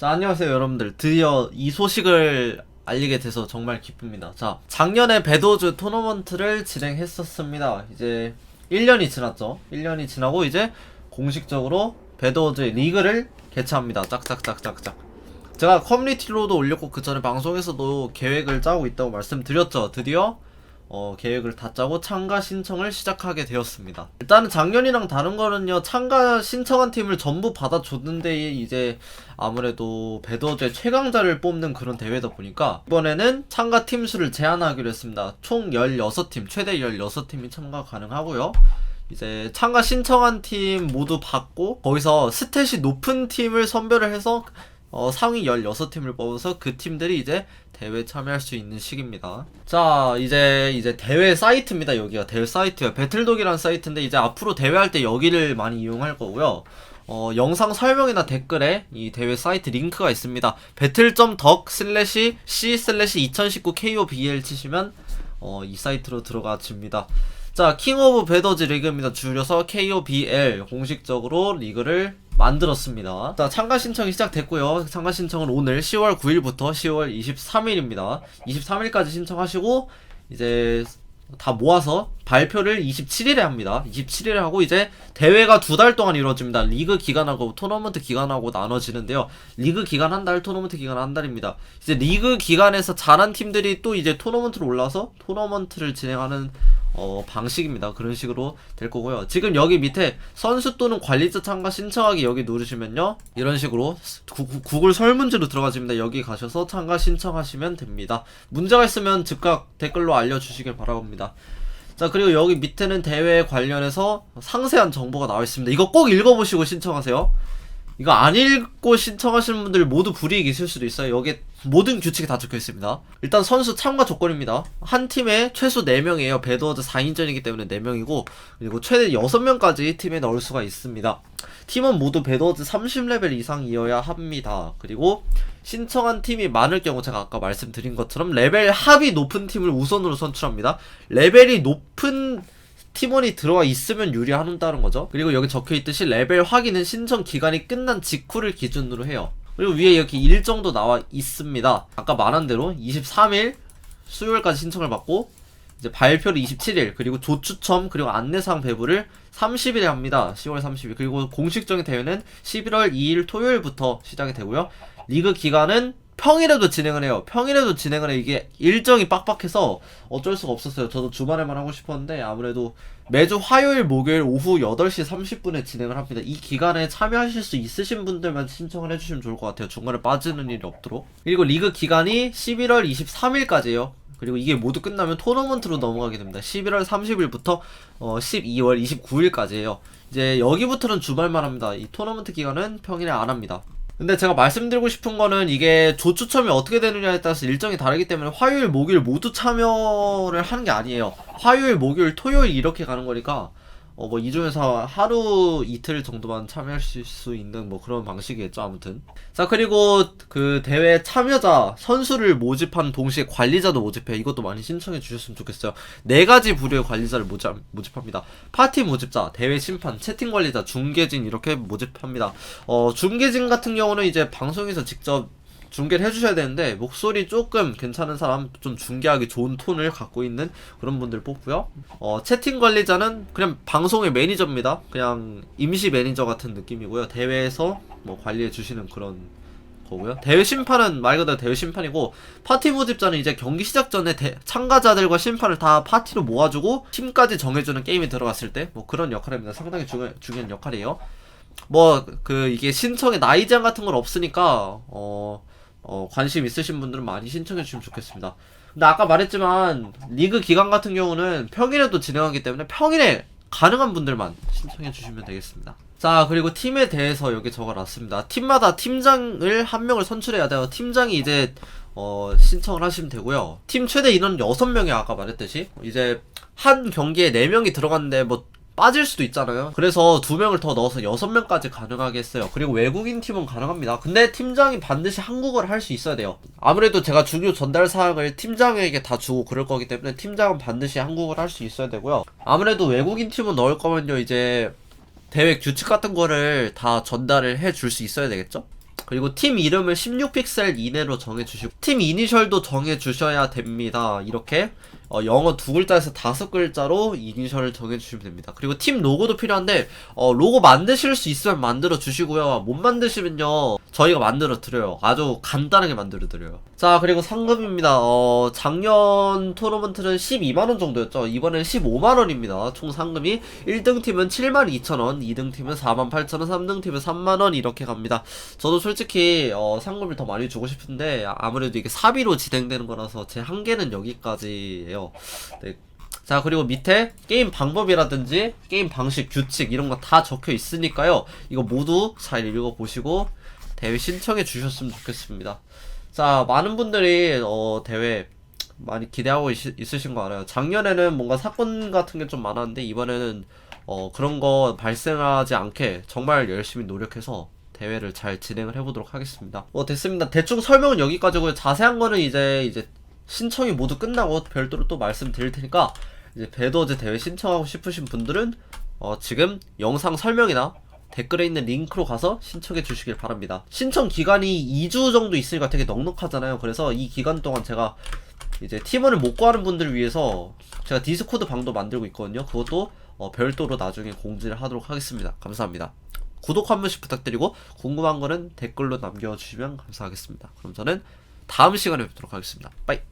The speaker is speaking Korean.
자, 안녕하세요, 여러분들. 드디어 이 소식을 알리게 돼서 정말 기쁩니다. 자, 작년에 배도즈 토너먼트를 진행했었습니다. 이제 1년이 지났죠. 1년이 지나고 이제 공식적으로 배도즈 리그를 개최합니다. 짝짝짝짝짝. 제가 커뮤니티로도 올렸고 그 전에 방송에서도 계획을 짜고 있다고 말씀드렸죠. 드디어 어, 계획을 다 짜고 참가 신청을 시작하게 되었습니다. 일단은 작년이랑 다른 거는요, 참가 신청한 팀을 전부 받아줬는데, 이제 아무래도 배더제 최강자를 뽑는 그런 대회다 보니까, 이번에는 참가 팀 수를 제한하기로 했습니다. 총 16팀, 최대 16팀이 참가 가능하고요. 이제 참가 신청한 팀 모두 받고, 거기서 스탯이 높은 팀을 선별을 해서, 어, 상위 16팀을 뽑아서 그 팀들이 이제 대회 참여할 수 있는 시기입니다. 자, 이제 이제 대회 사이트입니다. 여기가 대회 사이트예요. 배틀독이라는 사이트인데 이제 앞으로 대회할 때 여기를 많이 이용할 거고요. 어, 영상 설명이나 댓글에 이 대회 사이트 링크가 있습니다. battle.doc 슬래시 c 슬래시 2019 KOBL 치시면 어, 이 사이트로 들어가집니다. 자, 킹 오브 배더즈 리그입니다. 줄여서 KOBL 공식적으로 리그를 만들었습니다. 자, 참가 신청이 시작됐고요. 참가 신청은 오늘 10월 9일부터 10월 23일입니다. 23일까지 신청하시고 이제 다 모아서 발표를 27일에 합니다. 27일에 하고 이제 대회가 두 달 동안 이루어집니다. 리그 기간하고 토너먼트 기간하고 나눠지는데요. 리그 기간 한 달, 토너먼트 기간 한 달입니다. 이제 리그 기간에서 잘한 팀들이 또 이제 토너먼트로 올라서 토너먼트를 진행하는 어, 방식입니다. 그런 식으로 될 거고요. 지금 여기 밑에 선수 또는 관리자 참가 신청하기 여기 누르시면요. 이런 식으로 구, 구- 구글 설문지로 들어가집니다. 여기 가셔서 참가 신청하시면 됩니다. 문제가 있으면 즉각 댓글로 알려주시길 바라봅니다. 자, 그리고 여기 밑에는 대회 관련해서 상세한 정보가 나와 있습니다. 이거 꼭 읽어보시고 신청하세요. 이거 안 읽고 신청하시는 분들 모두 불이익이 있을 수도 있어요. 여기에 모든 규칙이 다 적혀 있습니다. 일단 선수 참가 조건입니다. 한 팀에 최소 4명이에요. 배드워드 4인전이기 때문에 4명이고, 그리고 최대 6명까지 팀에 넣을 수가 있습니다. 팀은 모두 배드워드 30레벨 이상이어야 합니다. 그리고 신청한 팀이 많을 경우 제가 아까 말씀드린 것처럼 레벨 합이 높은 팀을 우선으로 선출합니다. 레벨이 높은 팀원이 들어와 있으면 유리한다는 거죠. 그리고 여기 적혀 있듯이 레벨 확인은 신청 기간이 끝난 직후를 기준으로 해요. 그리고 위에 이렇게 일정도 나와 있습니다. 아까 말한 대로 23일 수요일까지 신청을 받고 이제 발표를 27일 그리고 조추첨 그리고 안내사항 배부를 30일에 합니다. 10월 30일 그리고 공식적인 대회는 11월 2일 토요일부터 시작이 되고요. 리그 기간은 평일에도 진행을 해요. 평일에도 진행을 해. 이게 일정이 빡빡해서 어쩔 수가 없었어요. 저도 주말에만 하고 싶었는데 아무래도 매주 화요일, 목요일 오후 8시 30분에 진행을 합니다. 이 기간에 참여하실 수 있으신 분들만 신청을 해주시면 좋을 것 같아요. 중간에 빠지는 일이 없도록. 그리고 리그 기간이 11월 23일까지예요. 그리고 이게 모두 끝나면 토너먼트로 넘어가게 됩니다. 11월 30일부터 어 12월 29일까지예요. 이제 여기부터는 주말만 합니다. 이 토너먼트 기간은 평일에 안 합니다. 근데 제가 말씀드리고 싶은 거는 이게 조추첨이 어떻게 되느냐에 따라서 일정이 다르기 때문에 화요일, 목요일 모두 참여를 하는 게 아니에요. 화요일, 목요일, 토요일 이렇게 가는 거니까 어뭐이 중에서 하루 이틀 정도만 참여하실 수 있는 뭐 그런 방식이겠죠 아무튼. 자 그리고 그 대회 참여자 선수를 모집한 동시에 관리자도 모집해. 이것도 많이 신청해 주셨으면 좋겠어요. 네 가지 부류의 관리자를 모집, 모집합니다. 파티 모집자 대회 심판 채팅 관리자 중계진 이렇게 모집합니다. 어 중계진 같은 경우는 이제 방송에서 직접 중계를 해주셔야 되는데 목소리 조금 괜찮은 사람 좀 중계하기 좋은 톤을 갖고 있는 그런 분들 뽑고요. 어, 채팅 관리자는 그냥 방송의 매니저입니다. 그냥 임시 매니저 같은 느낌이고요. 대회에서 뭐 관리해 주시는 그런 거고요. 대회 심판은 말 그대로 대회 심판이고 파티 모집자는 이제 경기 시작 전에 대- 참가자들과 심판을 다 파티로 모아주고 팀까지 정해주는 게임이 들어갔을 때 뭐 그런 역할입니다. 상당히 중요, 중요한 역할이에요. 뭐 그 이게 신청에 나이 제한 같은 건 없으니까 어, 어 관심 있으신 분들은 많이 신청해 주시면 좋겠습니다. 근데 아까 말했지만 리그 기간 같은 경우는 평일에도 진행하기 때문에 평일에 가능한 분들만 신청해 주시면 되겠습니다. 자 그리고 팀에 대해서 여기 적어놨습니다. 팀마다 팀장을 한 명을 선출해야 돼요. 팀장이 이제 어 신청을 하시면 되고요. 팀 최대 인원 6명이 아까 말했듯이 이제 한 경기에 4명이 들어갔는데 뭐 빠질 수도 있잖아요. 그래서 두 명을 더 넣어서 여섯 명까지 가능하게 했어요. 그리고 외국인 팀은 가능합니다. 근데 팀장이 반드시 한국어를 할 수 있어야 돼요. 아무래도 제가 중요 전달 사항을 팀장에게 다 주고 그럴 거기 때문에 팀장은 반드시 한국어를 할 수 있어야 되고요. 아무래도 외국인 팀은 넣을 거면요 이제 대회 규칙 같은 거를 다 전달을 해 줄 수 있어야 되겠죠? 그리고 팀 이름을 16픽셀 이내로 정해주시고 팀 이니셜도 정해주셔야 됩니다. 이렇게 어, 영어 두 글자에서 다섯 글자로 이니셜을 정해주시면 됩니다. 그리고 팀 로고도 필요한데 어, 로고 만드실 수 있으면 만들어 주시고요. 못 만드시면요 저희가 만들어 드려요. 아주 간단하게 만들어 드려요. 자 그리고 상금입니다. 어, 작년 토너먼트는 12만 원 정도였죠. 이번엔 15만 원입니다. 총 상금이 1등 팀은 7만 2천 원, 2등 팀은 4만 8천 원, 3등 팀은 3만 원 이렇게 갑니다. 저도 솔직히 어, 상금을 더 많이 주고 싶은데 아무래도 이게 사비로 진행되는 거라서 제 한계는 여기까지예요. 네. 자 그리고 밑에 게임 방법이라든지 게임 방식 규칙 이런 거 다 적혀 있으니까요. 이거 모두 잘 읽어보시고 대회 신청해 주셨으면 좋겠습니다. 자 많은 분들이 어, 대회 많이 기대하고 있, 있으신 거 알아요. 작년에는 뭔가 사건 같은 게 좀 많았는데 이번에는 어, 그런 거 발생하지 않게 정말 열심히 노력해서 대회를 잘 진행을 해보도록 하겠습니다. 어 됐습니다. 대충 설명은 여기까지고요. 자세한 거는 이제 이제 신청이 모두 끝나고 별도로 또 말씀드릴 테니까 이제 배도즈 대회 신청하고 싶으신 분들은 어, 지금 영상 설명이나 댓글에 있는 링크로 가서 신청해 주시길 바랍니다. 신청 기간이 2주 정도 있으니까 되게 넉넉하잖아요. 그래서 이 기간 동안 제가 이제 팀원을 못 구하는 분들을 위해서 제가 디스코드 방도 만들고 있거든요. 그것도 어, 별도로 나중에 공지를 하도록 하겠습니다. 감사합니다. 구독 한 번씩 부탁드리고 궁금한 거는 댓글로 남겨주시면 감사하겠습니다. 그럼 저는 다음 시간에 뵙도록 하겠습니다. 빠이.